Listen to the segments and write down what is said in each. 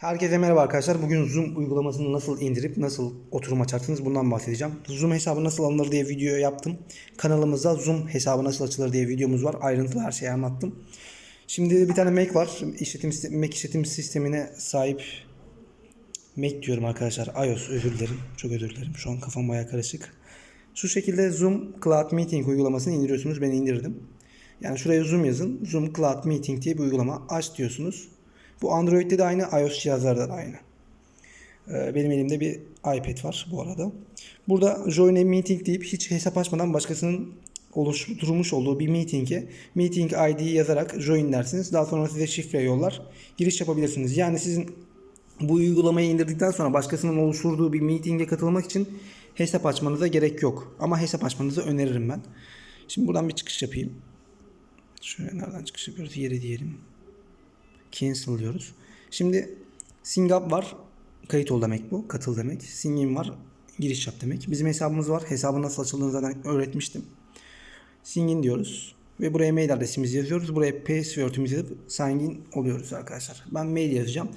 Herkese merhaba arkadaşlar. Bugün Zoom uygulamasını nasıl indirip nasıl oturum açarsınız bundan bahsedeceğim. Zoom hesabı nasıl alınır diye video yaptım. Kanalımızda Zoom hesabı nasıl açılır diye videomuz var. Ayrıntılı her şeyi anlattım. Şimdi bir tane Mac var. İşletim, Mac işletim sistemine sahip Mac diyorum arkadaşlar. iOS özür dilerim. Çok özür dilerim. Şu an kafam baya karışık. Şu şekilde Zoom Cloud Meeting uygulamasını indiriyorsunuz. Ben indirdim. Yani şuraya Zoom yazın. Zoom Cloud Meeting diye bir uygulama. Aç diyorsunuz. Bu Android'de de aynı, iOS cihazlarda da aynı. Ee, Benim elimde bir iPad var bu arada. Burada Join a Meeting deyip hiç hesap açmadan başkasının oluşturmuş olduğu bir meeting'e meeting ID'yi yazarak join dersiniz. Daha sonra size şifre yollar. Giriş yapabilirsiniz. Yani sizin bu uygulamayı indirdikten sonra başkasının oluşturduğu bir meeting'e katılmak için hesap açmanıza gerek yok. Ama hesap açmanızı öneririm ben. Şimdi buradan bir çıkış yapayım. Şöyle nereden çıkış yapıyoruz? Yeri diyelim. Cancel diyoruz. Şimdi Sing Up var. Kayıt ol demek bu. Katıl demek. Sign in var. Giriş yap demek. Bizim hesabımız var. Hesabın nasıl açıldığını zaten öğretmiştim. Sign in diyoruz. Ve buraya mail adresimizi yazıyoruz. Buraya password'ümüzü yazıp sign in oluyoruz arkadaşlar. Ben mail yazacağım.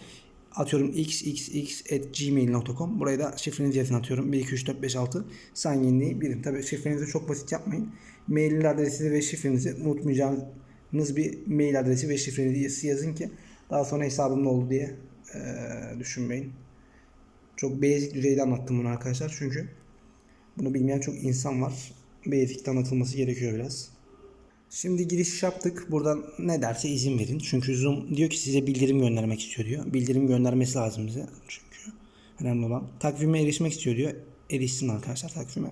Atıyorum xxx@gmail.com. Buraya da şifrenizi yazın atıyorum. 1 2 3 4 5 6 sign in'liği bilin. Tabii şifrenizi çok basit yapmayın. Mail adresinizi ve şifrenizi unutmayacağınız bir mail adresi ve şifrenizi yazın ki daha sonra hesabım ne oldu diye eee, düşünmeyin. Çok basic düzeyde anlattım bunu arkadaşlar. Çünkü bunu bilmeyen çok insan var. Basic'te anlatılması gerekiyor biraz. Şimdi giriş yaptık. Buradan ne derse izin verin. Çünkü Zoom diyor ki size bildirim göndermek istiyor diyor. Bildirim göndermesi lazım bize. Çünkü önemli olan. Takvime erişmek istiyor diyor. Erişsin arkadaşlar takvime.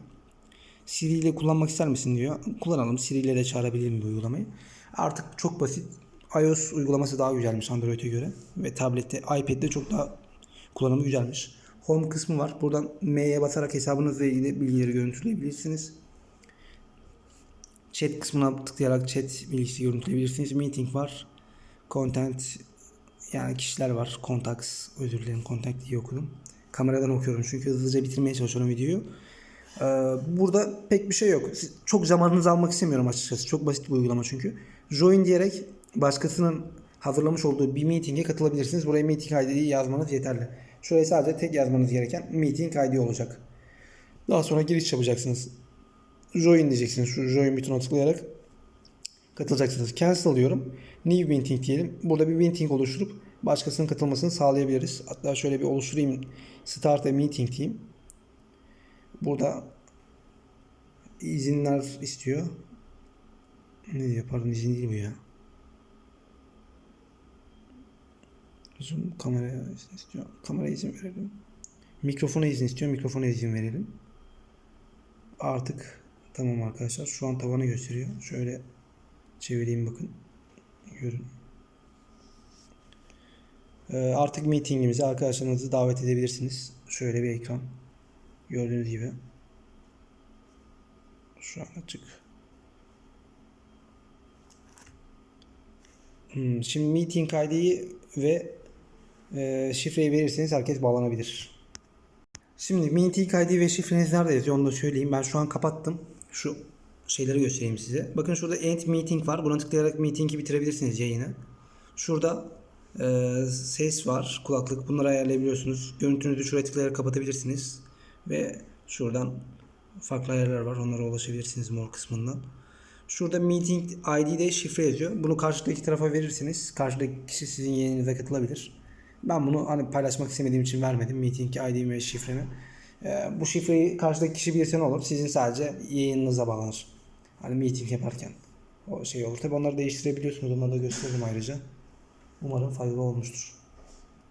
Siri ile kullanmak ister misin diyor. Kullanalım. Siri ile de çağırabilirim bu uygulamayı. Artık çok basit. iOS uygulaması daha güzelmiş Android'e göre. Ve tablette, iPad'de çok daha kullanımı güzelmiş. Home kısmı var. Buradan M'ye basarak hesabınızla ilgili bilgileri görüntüleyebilirsiniz. Chat kısmına tıklayarak chat bilgisi görüntüleyebilirsiniz. Meeting var. Content yani kişiler var. Contacts özür dilerim. Contact diye okudum. Kameradan okuyorum çünkü hızlıca bitirmeye çalışıyorum videoyu. Ee, burada pek bir şey yok. Çok zamanınızı almak istemiyorum açıkçası. Çok basit bir uygulama çünkü. Join diyerek başkasının hazırlamış olduğu bir meeting'e katılabilirsiniz. Buraya meeting ID'yi yazmanız yeterli. Şuraya sadece tek yazmanız gereken meeting ID olacak. Daha sonra giriş yapacaksınız. Join diyeceksiniz. Şu join butonuna tıklayarak katılacaksınız. Cancel diyorum. New meeting diyelim. Burada bir meeting oluşturup başkasının katılmasını sağlayabiliriz. Hatta şöyle bir oluşturayım. Start a meeting diyeyim. Burada izinler istiyor. Ne diyor? Pardon izin değil bu ya. Zoom kameraya izin istiyor. Kameraya izin verelim. Mikrofona izin istiyor. Mikrofona izin verelim. Artık tamam arkadaşlar. Şu an tavanı gösteriyor. Şöyle çevireyim bakın. Görün. Ee, artık meetingimize arkadaşlarınızı davet edebilirsiniz. Şöyle bir ekran. Gördüğünüz gibi. Şu an açık. Hmm, şimdi meeting ID'yi ve e, şifreyi verirseniz herkes bağlanabilir. Şimdi meeting ID ve şifreniz nerede yazıyor onu da söyleyeyim. Ben şu an kapattım. Şu şeyleri göstereyim size. Bakın şurada end meeting var. Buna tıklayarak meeting'i bitirebilirsiniz yayını. Şurada e, ses var, kulaklık. Bunları ayarlayabiliyorsunuz. Görüntünüzü şuraya tıklayarak kapatabilirsiniz. Ve şuradan farklı ayarlar var. Onlara ulaşabilirsiniz mor kısmından. Şurada meeting ID'de şifre yazıyor. Bunu karşıdaki tarafa verirsiniz. Karşıdaki kişi sizin yayınınıza katılabilir. Ben bunu hani paylaşmak istemediğim için vermedim. Meeting ID'mi ve şifremi. Ee, bu şifreyi karşıdaki kişi bilirse ne olur? Sizin sadece yayınınıza bağlanır. Hani meeting yaparken o şey olur. Tabi onları değiştirebiliyorsunuz. Onları da gösteririm ayrıca. Umarım faydalı olmuştur.